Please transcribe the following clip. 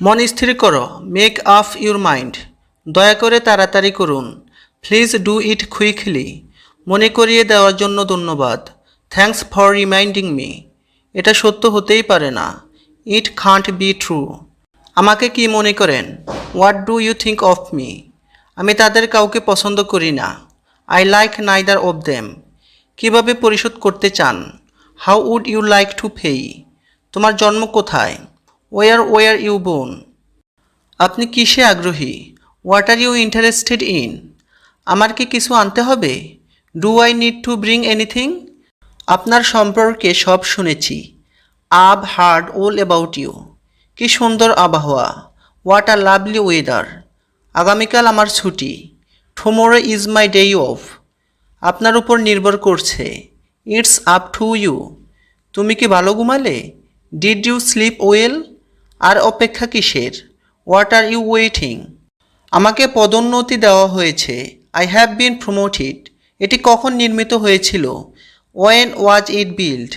মন স্থির করো মেক আপ ইউর মাইন্ড দয়া করে তাড়াতাড়ি করুন। প্লিজ ডু ইট কুইকলি মনে করিয়ে দেওয়ার জন্য ধন্যবাদ। থ্যাঙ্কস ফর রিমাইন্ডিং মি এটা সত্য হতেই পারে না। ইট খান্ট বি ট্রু আমাকে কি মনে করেন? What do you think of me আমি তাদের কাউকে পছন্দ করি না। I like neither of them কীভাবে পরিশোধ করতে চান? How would you like to pay তোমার জন্ম কোথায়? ওয়ার ওয়ার ইউ বোন আপনি কিসে আগ্রহী? What are you interested in আমার কি কিছু আনতে হবে? Do I need to bring anything আপনার সম্পর্কে সব শুনেছি। আব, হার্ড, ওল অ্যাবাউট ইউ কি সুন্দর আবহাওয়া। হোয়াট আর লাভলি ওয়েদার আগামীকাল আমার ছুটি। Tomorrow is my day off আপনার উপর নির্ভর করছে। ইটস আপ টু ইউ তুমি কি ভালো ঘুমালে? ডিড ইউ স্লিপ ওয়েল আর অপেক্ষা কিসের? হোয়াট আর ইউ ওয়েটিং আমাকে পদোন্নতি দেওয়া হয়েছে। আই হ্যাভ বিন প্রমোটেড এটি কখন নির্মিত হয়েছিল? When was it build